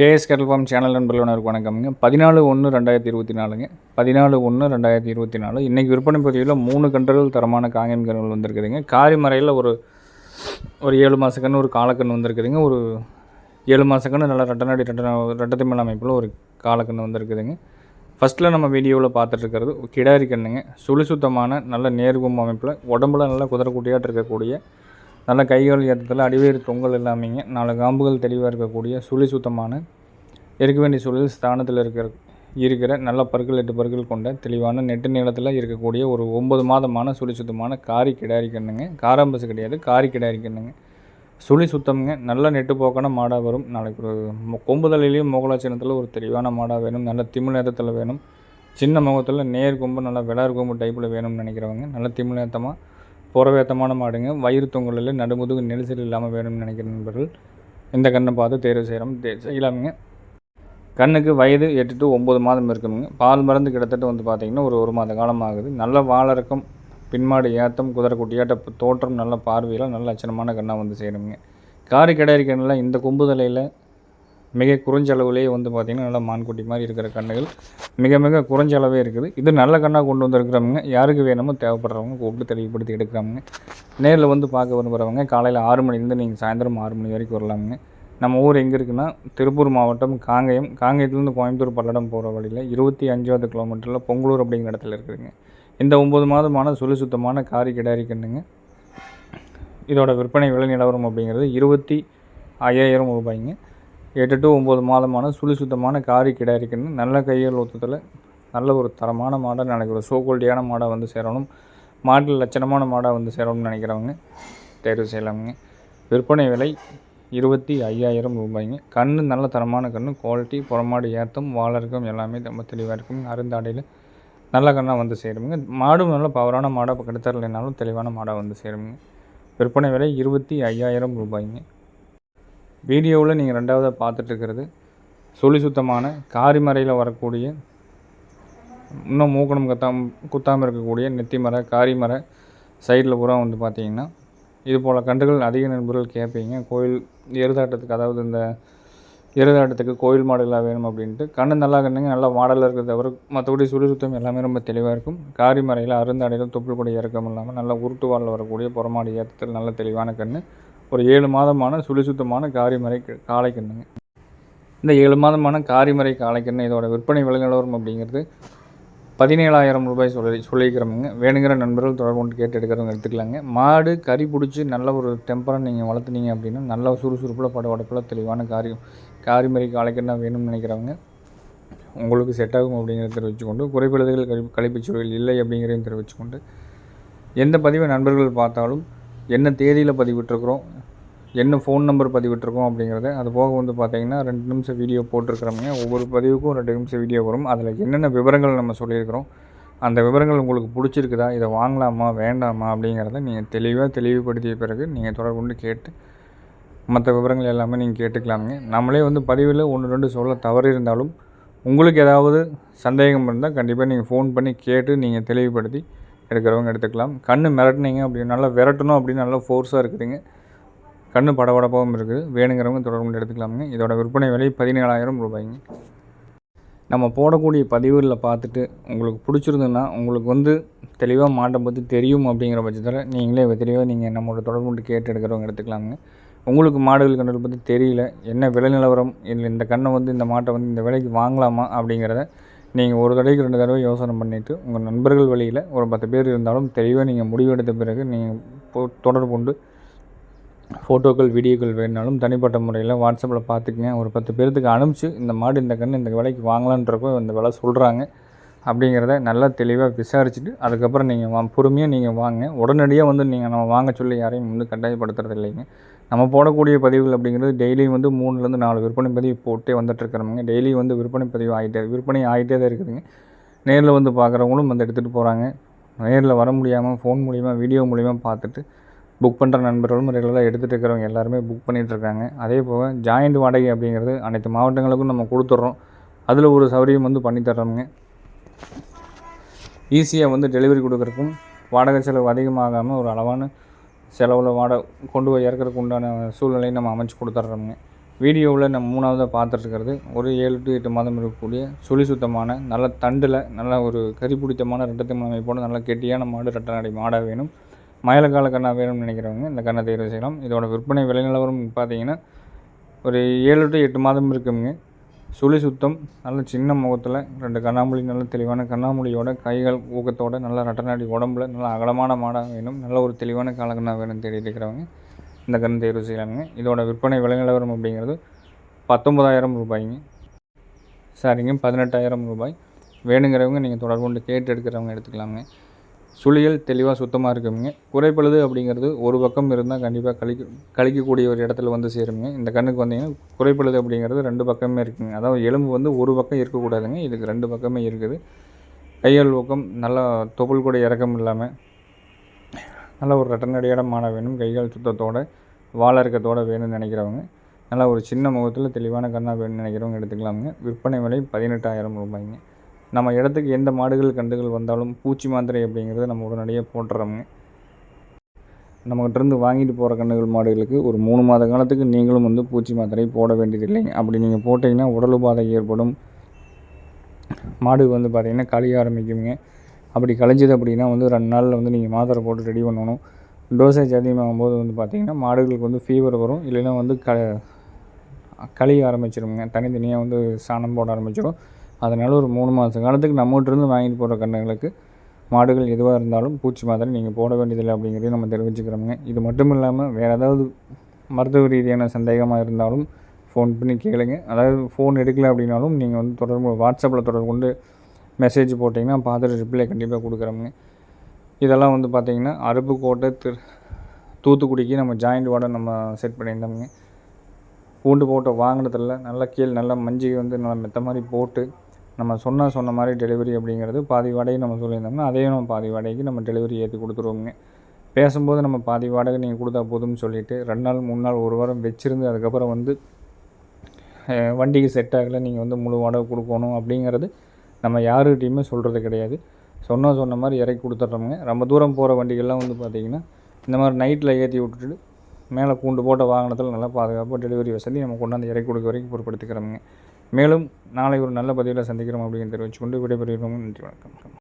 KS கேட்டல் form channel நண்பர்களுக்கு வணக்கம்ங்க. பதினாலு ஒன்று ரெண்டாயிரத்தி இருபத்தி நாலுங்க. பதினாலு ஒன்று ரெண்டாயிரத்தி இருபத்தி நாலு. இன்றைக்கி விற்பனை பதிவில் மூணு கன்றுகள் தரமான காங்கன் கன்றுகள் வந்திருக்குதுங்க. காரிமறையில் ஒரு ஒரு ஏழு மாதக்கன்று ஒரு காலக்கன்று வந்திருக்குதுங்க. ஒரு ஏழு மாதக்கன்று நல்ல நல்லா ரெட்டநாடி ரெட்டன ரெட்டத்தை மேல் அமைப்பில் ஒரு காலக்கன்று வந்திருக்குதுங்க. ஃபஸ்ட்டில் நம்ம வீடியோவில் பார்த்துட்ருக்கிறது கிடாரி கண்ணுங்க. சுழி சுத்தமான நல்ல நேர்கும் அமைப்பில் உடம்புல நல்லா குதிரைக்குட்டியாட்டு இருக்கக்கூடிய நல்ல கைகள் ஏற்றத்தில் அடிவேறு தொங்கல் இல்லாமங்க நாலு காம்புகள் தெளிவாக இருக்கக்கூடிய சுழி சுத்தமான இருக்க வேண்டிய சூழல் ஸ்தானத்தில் இருக்கிற இருக்கிற நல்ல பற்கள் எட்டு பற்கள் கொண்ட தெளிவான நெட்டு நீளத்தில் இருக்கக்கூடிய ஒரு ஒம்பது மாதமான சுழி சுத்தமான காரி கிடாரி கண்ணுங்க. காராம்பசு கிடையாது காரி கிடாரி கண்ணுங்க. சுழி சுத்தம்ங்க நல்ல நெட்டு போக்கான மாடாக வரும். நாளைக்கு ஒரு கொம்புதலையிலையும் முகலாச்சினத்தில் ஒரு தெளிவான மாடாக வேணும். நல்ல திமிழ் நேரத்தில் வேணும். சின்ன முகத்தில் நேர் கொம்பு நல்லா விளார் கொம்பு டைப்பில் வேணும்னு நினைக்கிறவங்க நல்ல திமிழ் நேரத்தமாக புறவேத்தமான மாடுங்க. வயிறு தொங்கலில் நடுமுதுகு நெரிசல் இல்லாமல் வேணும்னு நினைக்கிற நண்பர்கள் இந்த கண்ணை பார்த்து தேர்வு செய்கிறோம் செய்யலாமுங்க. கண்ணுக்கு வயது எட்டு டு ஒம்பது மாதம் இருக்குங்க பால் மருந்து கிட்டத்தட்ட வந்து பார்த்திங்கன்னா ஒரு ஒரு மாத காலம் ஆகுது. நல்ல வாழறக்கம் பின்மாடு ஏத்தம் குதிரைக்குட்டியாட்ட தோற்றம் நல்ல பார்வையில் நல்ல லட்சணமான கண்ணாக வந்து சேருங்க. காரி கிடையாது கண்ணில் இந்த கொம்புதலையில் மிக குறைஞ்ச அளவுலேயே வந்து பார்த்திங்கன்னா நல்லா மான்குட்டி மாதிரி இருக்கிற கண்ணுகள். மிக மிக குறைஞ்ச அளவே இருக்குது. இது நல்ல கண்ணாக கொண்டு வந்திருக்கிறவங்க யாருக்கு வேணுமோ தேவைப்படுறவங்க கூப்பிட்டு தெளிவுபடுத்தி எடுக்கிறாங்க நேரில் வந்து பார்க்க விரும்புகிறவங்க காலையில் ஆறு மணிலேருந்து நீங்கள் சாயந்தரம் ஆறு மணி வரைக்கும் வரலாமுங்க. நம்ம ஊர் எங்கே இருக்குன்னா திருப்பூர் மாவட்டம் காங்கயம். காங்கயத்துலேருந்து கோயம்புத்தூர் பல்லடம் போகிற வழியில் இருபத்தி அஞ்சாவது கிலோமீட்டரில் பொங்கலூர் அப்படிங்கிற இடத்துல இருக்குதுங்க. இந்த ஒம்பது மாதமான சுழி சுத்தமான காரி கிடாரி கண்ணுங்க இதோட விற்பனை விலை நிலவரம் அப்படிங்கிறது இருபத்தி ஐயாயிரம் ரூபாய்ங்க. எட்டு டு ஒம்பது மாதமான சுழி சுத்தமான காரி கிடாரி கன்று நல்ல கையில் ஒத்தத்தில் நல்ல ஒரு தரமான மாடாக நினைக்கிற ஒரு சோ குவாலிட்டியான மாடாக வந்து சேரணும். மாட்டில் லட்சணமான மாடாக வந்து சேரணும்னு நினைக்கிறவங்க தேர்வு செய்யலாமுங்க. விற்பனை விலை இருபத்தி ஐயாயிரம் ரூபாய்ங்க. கன்று நல்ல தரமான கன்று குவாலிட்டி புறமாடு ஏற்றம் வாழருக்கும் எல்லாமே ரொம்ப தெளிவாக இருக்கும் அருந்தாடையில் நல்ல கண்ணாக வந்து சேருங்க மாடும் நல்ல பவரான மாடாக கிடைத்தரலைனாலும் தெளிவான மாடாக வந்து சேருங்க விற்பனை விலை இருபத்தி ஐயாயிரம் ரூபாய்ங்க. வீடியோவில் நீங்கள் ரெண்டாவதாக பார்த்துட்டு சொல்லி சுழி சுத்தமான காரிமறையில் வரக்கூடிய இன்னும் மூக்கணம் கத்தாம் குத்தாமல் இருக்கக்கூடிய நெத்திமர காரிமரை சைடில் பூரா வந்து பார்த்தீங்கன்னா இது போல் கன்றுகள் அதிக நண்பர்கள் கேட்பீங்க. கோயில் எருதாட்டத்துக்கு அதாவது இந்த எருதாட்டத்துக்கு கோயில் மாடலாக வேணும் அப்படின்ட்டு. கண்ணு நல்லா கண்ணுங்க நல்லா மாடலாக இருக்கிறத தவிர மற்றபடி சுழி சுத்தம் எல்லாமே ரொம்ப தெளிவாக இருக்கும். காரிமறையில் அருந்தாடையில் தொப்புள் கூட இறக்கம் இல்லாமல் நல்லா உருட்டு வாழில் வரக்கூடிய புறமாடி ஏற்றத்தில் நல்ல தெளிவான கண் ஒரு ஏழு மாதமான சுழி சுத்தமான காரிமறை க- காளை இந்த ஏழு மாதமான காரிமறை காளை இதோட விற்பனை விலை நிலவரம் அப்படிங்கிறது பதினேழாயிரம் ரூபாய் சொல்லி சொல்லிக்கிறோமுங்க வேணுங்கிற நண்பர்கள் தொடர்பு கொண்டு கேட்டு எடுக்கிறவங்க எடுத்துக்கலாங்க. மாடு கறி பிடிச்சி நல்ல ஒரு டெம்பராக நீங்கள் வளர்த்துனீங்க அப்படின்னா நல்ல சுறுசுறுப்பில் படபடப்பில் தெளிவான காரியம் காரிமறை காளைக்கண்ணா வேணும்னு நினைக்கிறவங்க உங்களுக்கு செட் ஆகும் அப்படிங்கிறத தெரிவித்துக்கொண்டு குறைபாடுகள் கழி கழிப்புச் சூழல் இல்லை அப்படிங்கிறதையும் தெரிவித்துக்கொண்டு எந்த பதிவை நண்பர்கள் பார்த்தாலும் என்ன தேதியில் பதிவிட்டுருக்குறோம் என்ன ஃபோன் நம்பர் பதிவிட்டிருக்கோம் அப்படிங்கிறத அது போக வந்து பார்த்தீங்கன்னா ரெண்டு நிமிஷம் வீடியோ போட்டிருக்கிறோங்க ஒவ்வொரு பதிவுக்கும் ரெண்டு நிமிஷம் வீடியோ வரும். அதில் என்னென்ன விவரங்கள் நம்ம சொல்லியிருக்கிறோம் அந்த விவரங்கள் உங்களுக்கு பிடிச்சிருக்குதா இதை வாங்கலாமா வேண்டாமா அப்படிங்கிறத நீங்கள் தெளிவாக தெளிவுபடுத்திய பிறகு நீங்கள் தொடர்புண்டு கேட்டு மற்ற விவரங்கள் எல்லாமே நீங்கள் கேட்டுக்கலாமுங்க. நம்மளே வந்து பதிவில் ஒன்று ரெண்டு சொல்ல தவறு இருந்தாலும் உங்களுக்கு ஏதாவது சந்தேகம் இருந்தால் கண்டிப்பாக நீங்கள் ஃபோன் பண்ணி கேட்டு நீங்கள் தெளிவுபடுத்தி எடுக்கிறவங்க எடுத்துக்கலாம். கண்ணு மிரட்டினீங்க அப்படி நல்லா விரட்டணும் அப்படின்னு நல்லா ஃபோர்ஸாக இருக்குதுங்க. கண்ணு படபடப்பாகவும் இருக்குது. வேணுங்கிறவங்க தொடர்பு கொண்டு எடுத்துக்கலாமுங்க. இதோட விற்பனை விலை பதினேழாயிரம் ரூபாய்ங்க. நம்ம போடக்கூடிய பதிவுகளில் பார்த்துட்டு உங்களுக்கு பிடிச்சிருந்ததுன்னா உங்களுக்கு வந்து தெளிவாக மாட்டை பற்றி தெரியும் அப்படிங்கிற பட்சத்தில் நீங்களே தெளிவாக நீங்கள் நம்மளோட தொடர்பு கொண்டு கேட்டு எடுக்கிறவங்க எடுத்துக்கலாமுங்க. உங்களுக்கு மாடுகள் கண்ணுகள் பற்றி தெரியல என்ன விலை நிலவரம் இல்லை இந்த கண்ணை வந்து இந்த மாட்டை வந்து இந்த விலைக்கு வாங்கலாமா அப்படிங்கிறத நீங்கள் ஒரு தடவைக்கு ரெண்டு தடவை யோசனை பண்ணிவிட்டு உங்கள் நண்பர்கள் வழியில் ஒரு பத்து பேர் இருந்தாலும் தெளிவாக நீங்கள் முடிவெடுத்த பிறகு நீங்கள் போ- தொடர்பு கொண்டு ஃபோட்டோக்கள் வீடியோக்கள் வேணுனாலும் தனிப்பட்ட முறையில் வாட்ஸ்அப்பில் பார்த்துக்குங்க ஒரு பத்து பேர்த்துக்கு அனுப்பிச்சு இந்த மாடு இந்த கன்று இந்த விலைக்கு வாங்கலான்றப்போ இந்த விலை சொல்கிறாங்க அப்படிங்கிறத நல்லா தெளிவாக விசாரிச்சுட்டு அதுக்கப்புறம் நீங்கள் வா பொறுமையாக நீங்கள் வாங்க. உடனடியாக வந்து நீங்கள் நம்ம வாங்க சொல்லி யாரையும் வந்து கட்டாயப்படுத்துறது இல்லைங்க. நம்ம போடக்கூடிய பதிவுகள் அப்படிங்கிறது டெய்லியும் வந்து மூணுலேருந்து நாலு விற்பனை பதிவு போட்டே வந்துட்டுருக்கிறோமுங்க டெய்லி வந்து விற்பனை பதிவு ஆகிட்டே விற்பனை ஆகிட்டே தான் இருக்குதுங்க. நேரில் வந்து பார்க்குறவங்களும் வந்து எடுத்துகிட்டு போகிறாங்க நேரில் வர முடியாமல் ஃபோன் மூலிமா வீடியோ மூலிமா பார்த்துட்டு புக் பண்ணுற நண்பர்களும் ரெகுலராக எடுத்துகிட்டு இருக்கிறவங்க எல்லாருமே புக் பண்ணிகிட்ருக்காங்க. அதே போக ஜாயிண்ட் வாடகை அப்படிங்கிறது அனைத்து மாவட்டங்களுக்கும் நம்ம கொடுத்துட்றோம். அதில் ஒரு சௌகரியம் வந்து பண்ணி ஈஸியாக வந்து டெலிவரி கொடுக்குறக்கும் வாடகை செலவு அதிகமாகாமல் ஒரு அளவான செலவில் வாடகை கொண்டு போய் இறக்குறதுக்கு உண்டான சூழ்நிலையை நம்ம அமைச்சு கொடுத்துட்றோமுங்க. வீடியோவில் நம்ம மூணாவதாக பார்த்துட்ருக்கிறது ஒரு ஏழு டு எட்டு மாதம் இருக்கக்கூடிய சுழி சுத்தமான நல்ல தண்டில் நல்ல ஒரு கறி பிடித்தமான ரெட்டத்தை அமைப்போடு நல்ல கெட்டியான மாடு ரெட்டை மாடாக வேணும். மயிலக்கால கண்ணா வேணும்னு நினைக்கிறவங்க இந்த கண்ணை தேர்வு செய்யலாம். இதோட விற்பனை விலை நிலவரம் பார்த்தீங்கன்னா ஒரு ஏழு டு எட்டு மாதம் இருக்குங்க. சுழி சுத்தம் நல்ல சின்ன முகத்தில் ரெண்டு கண்ணாமூலி நல்ல தெளிவான கண்ணாமூலியோட கைகள் ஊக்கத்தோட நல்ல ரட்டநாடி உடம்புல நல்ல அகலமான மாடாக வேணும் நல்ல ஒரு தெளிவான காலக்கண்ணா வேணும் தேடி இருக்கிறவங்க இந்த கண் தேர்வு செய்யலாங்க இதோட விற்பனை விலை நிலவரம் அப்படிங்கிறது பத்தொம்பதாயிரம் ரூபாய்ங்க. சரிங்க பதினெட்டாயிரம் ரூபாய். வேணுங்கிறவங்க நீங்கள் தொடர்பு கொண்டு கேட்டு எடுக்கிறவங்க எடுத்துக்கலாங்க சுழியல் தெளிவாக சுத்தமாக இருக்குங்க குறைப்பழுது அப்படிங்கிறது ஒரு பக்கம் இருந்தால் கண்டிப்பாக கழிக்க கழிக்கக்கூடிய ஒரு இடத்துல வந்து சேருங்க இந்த கண்ணுக்கு வந்தீங்கன்னா குறைப்பழுது அப்படிங்கிறது ரெண்டு பக்கமே இருக்குங்க. அதாவது எலும்பு வந்து ஒரு பக்கம் இருக்கக்கூடாதுங்க. இதுக்கு ரெண்டு பக்கமே இருக்குது. கையால் ஊக்கம் நல்லா தொப்புள் கூட இறக்கம் இல்லாமல் நல்லா ஒரு ரெட்டநடியான மாட வேணும். கைகால் சுத்தத்தோடு வாழ இருக்கத்தோடு வேணும்னு நினைக்கிறவங்க நல்லா ஒரு சின்ன முகத்தில் தெளிவான கண்ணாக வேணும்னு நினைக்கிறவங்க எடுத்துக்கலாமுங்க. விற்பனை விலை பதினெட்டாயிரம் ரூபாய்ங்க. நம்ம இடத்துக்கு எந்த மாடுகள் கண்டுகள் வந்தாலும் பூச்சி மாத்திரை அப்படிங்கிறத நம்ம உடனடியாக போட்டுறோமுங்க நம்மகிட்டேருந்து வாங்கிட்டு போகிற கண்ணுகள் மாடுகளுக்கு ஒரு மூணு மாத காலத்துக்கு நீங்களும் வந்து பூச்சி மாத்திரை போட வேண்டியதில்லை அப்படி நீங்கள் போட்டிங்கன்னா உடல் உபாதை ஏற்படும். மாடு வந்து பார்த்திங்கன்னா கழிய ஆரம்பிக்குங்க அப்படி கழிஞ்சது அப்படின்னா வந்து ரெண்டு நாளில் வந்து நீங்கள் மாத்திரை போட்டு ரெடி பண்ணணும். டோசேஜ் அதிகமாகும் போது வந்து பார்த்திங்கன்னா மாடுகளுக்கு வந்து ஃபீவர் வரும். இல்லைன்னா வந்து க கழிய ஆரம்பிச்சிருங்க. தனித்தனியாக வந்து சாணம் போட ஆரம்பிச்சிடும் அதனால் ஒரு மூணு மாத காலத்துக்கு நம்மகிட்டருந்து வாங்கிட்டு போகிற கன்றுகளுக்கு மாடுகள் எதுவாக இருந்தாலும் பூச்சி மாத்திரை நீங்கள் போட வேண்டியதில்லை அப்படிங்கிறதையும் நம்ம தெரிவிச்சுக்கிறோங்க இது மட்டும் இல்லாமல் வேறு ஏதாவது மருத்துவ ரீதியான சந்தேகமாக இருந்தாலும் ஃபோன் பண்ணி கேளுங்க. அதாவது ஃபோன் எடுக்கல அப்படின்னாலும் நீங்கள் வந்து தொடர்பு வாட்ஸ்அப்பில் தொடர்பு கொண்டு மெசேஜ் போட்டிங்கன்னா பார்த்துட்டு ரிப்ளை கண்டிப்பாக கொடுக்குறோங்க இதெல்லாம் வந்து பார்த்திங்கன்னா அருப்புக்கோட்டை திரு தூத்துக்குடிக்கு நம்ம ஜாயிண்ட் வார்டை நம்ம செட் பண்ணியிருந்தோம்ங்க. பூண்டு போட்டு வாங்கினதில்ல நல்லா கீழே நல்லா மஞ்சி வந்து நல்லா மெத்த மாதிரி போட்டு நம்ம சொன்னால் சொன்ன மாதிரி டெலிவரி அப்படிங்கிறது பாதி வாடகை நம்ம சொல்லியிருந்தோம்னா அதையும் நம்ம பாதி வாடகைக்கு நம்ம டெலிவரி ஏற்றி கொடுத்துருவோங்க. பேசும்போது நம்ம பாதி வாடகை நீங்கள் கொடுத்தா போதும்னு சொல்லிவிட்டு ரெண்டு நாள் மூணு நாள் ஒரு வாரம் வச்சுருந்து அதுக்கப்புறம் வந்து வண்டிக்கு செட் ஆகலை நீங்கள் வந்து முழு வாடகை கொடுக்கணும் அப்படிங்கிறது நம்ம யாருக்கிட்டையுமே சொல்கிறது கிடையாது. சொன்னால் சொன்ன மாதிரி இறக்கி கொடுத்துட்றோமுங்க ரொம்ப தூரம் போகிற வண்டிகள்லாம் வந்து பார்த்திங்கன்னா இந்த மாதிரி நைட்டில் ஏற்றி விட்டுட்டு மேலே கூண்டு போட்ட வாகனத்தில் நல்லா பாதுகாப்பாக டெலிவரி வசதி நம்ம கொண்டாந்து இறக்கி கொடுக்க வரைக்கும் பொருட்படுத்திக்கிறோமுங்க. மேலும் நாளை ஒரு நல்ல பதிவில் சந்திக்கிறோம் அப்படின்னு தெரிவித்துக்கொண்டு விடைபெறுகிறோம். நன்றி வணக்கம்.